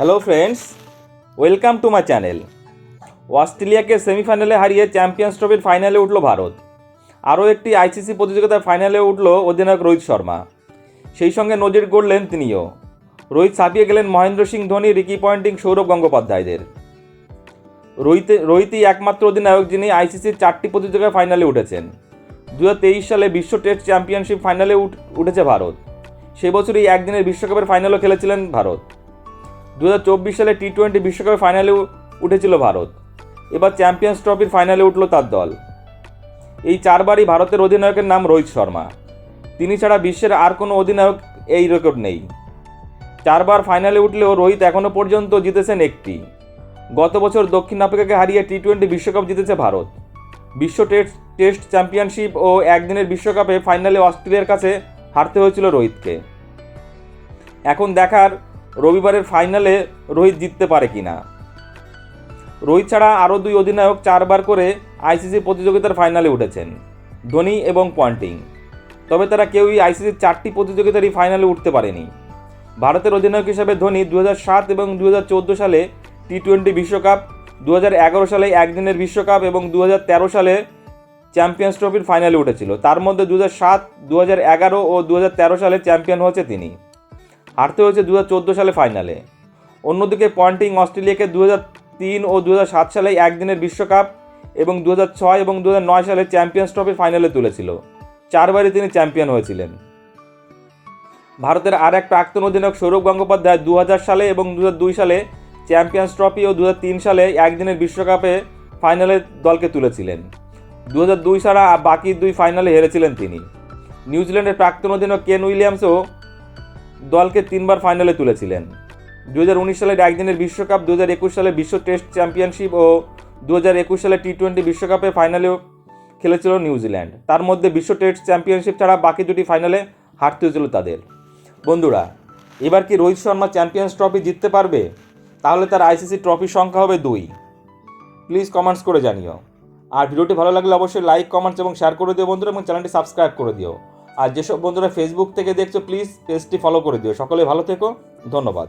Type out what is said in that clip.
Hello friends welcome to my channel অস্ট্রেলিয়াকে সেমিফাইনালে হারিয়ে champions ট্রফির ফাইনালে উঠল ভারত। আরও একটি আইসিসি প্রতিযোগিতার ফাইনালে উঠল অধিনায়ক রোহিত শর্মা। সেই সঙ্গে নজির গড়লেন তিনিও। রোহিত ছাপিয়ে গেলেন মহেন্দ্র সিং, ধোনি, রিকি পয়েন্টিং, সৌরভ গঙ্গোপাধ্যায়দের। রোহিতে, রোহিতই একমাত্র অধিনায়ক যিনি আইসিসির চারটি প্রতিযোগিতায় ফাইনালে উঠেছেন। দুহাজার তেইশ সালে বিশ্ব টেস্ট চ্যাম্পিয়নশিপ ফাইনালে উঠ- উঠেছে ভারত। সে বছরই একদিনের বিশ্বকাপের ফাইনালও খেলেছিলেন ভারত। দু হাজার চব্বিশ সালে টি টোয়েন্টি বিশ্বকাপের ফাইনালে উঠেছিল ভারত। এবার চ্যাম্পিয়ন্স ট্রফির ফাইনালে উঠল তার দল। এই চারবারই ভারতের অধিনায়কের নাম রোহিত শর্মা। তিনি ছাড়া বিশ্বের আর কোনো অধিনায়ক এই রেকর্ড নেই। চারবার ফাইনালে উঠলেও রোহিত এখনও পর্যন্ত জিতেছেন একটি। গত বছর দক্ষিণ আফ্রিকাকে হারিয়ে টি টোয়েন্টি বিশ্বকাপ জিতেছে ভারত। বিশ্ব টেস্ট টেস্ট চ্যাম্পিয়নশিপ ও একদিনের বিশ্বকাপে ফাইনালে অস্ট্রেলিয়ার কাছে হারতে হয়েছিল রোহিতকে। এখন দেখার রবিবারের ফাইনালে রোহিত জিততে পারে কিনা? রোহিত ছাড়া আরও দুই অধিনায়ক চারবার করে আইসিসি প্রতিযোগিতার ফাইনালে উঠেছেন, ধোনি এবং পন্টিং। তবে তারা কেউই আইসিসির চারটি প্রতিযোগিতারই ফাইনালে উঠতে পারেনি। ভারতের অধিনায়ক হিসেবে ধোনি দু সাত এবং দু হাজার চোদ্দ সালে টি টোয়েন্টি বিশ্বকাপ দু হাজার এগারো সালে একদিনের বিশ্বকাপ এবং দু হাজার তেরো সালে চ্যাম্পিয়ন্স ট্রফির ফাইনালে উঠেছিল। তার মধ্যে দু সাত এগারো ও দু হাজার তেরো সালে চ্যাম্পিয়ন হয়েছে তিনি। হারতে হয়েছে দু হাজার চোদ্দ সালে ফাইনালে। অন্যদিকে পয়েন্টিং অস্ট্রেলিয়াকে দু তিন ও দু সালে একদিনের বিশ্বকাপ এবং দু এবং দু সালে চ্যাম্পিয়ন্স ট্রফির ফাইনালে তুলেছিল। চারবারই তিনি চ্যাম্পিয়ন হয়েছিলেন। ভারতের আর এক প্রাক্তন অধিনায়ক সৌরভ গঙ্গোপাধ্যায় দু হাজার সালে এবং দু হাজার দুই সালে চ্যাম্পিয়ন্স ট্রফি ও দু হাজার তিন সালে একদিনের বিশ্বকাপে ফাইনালে দলকে তুলেছিলেন। দু হাজার দুই ছাড়া বাকি দুই ফাইনালে হেরেছিলেন তিনি। নিউজিল্যান্ডের প্রাক্তন অধিনায়ক কেন উইলিয়ামসও দলকে তিনবার ফাইনালে তুলেছিলেন। দু হাজার উনিশ সালের একদিনের বিশ্বকাপ দু হাজার একুশ সালে বিশ্ব টেস্ট চ্যাম্পিয়নশিপ ও দু হাজার একুশ সালে টি টোয়েন্টি বিশ্বকাপে ফাইনালেও খেলেছিল নিউজিল্যান্ড। তার মধ্যে বিশ্ব টেস্ট চ্যাম্পিয়নশিপ ছাড়া বাকি দুটি ফাইনালে হারতে হয়েছিল তাদের। বন্ধুরা, এবার কি রোহিত শর্মা চ্যাম্পিয়ন্স ট্রফি জিততে পারবে? তাহলে তার আইসিসি ট্রফির সংখ্যা হবে দুই। প্লিজ কমেন্টস করে জানিও। আর ভিডিওটি ভালো লাগলে অবশ্যই লাইক, কমেন্টস এবং শেয়ার করে দিও বন্ধুরা এবং চ্যানেলটি সাবস্ক্রাইব করে দিও। আর যেসব বন্ধুরা ফেসবুক থেকে দেখছ প্লিজ পেজটি ফলো করে দিও। সকলে ভালো থেকো। ধন্যবাদ।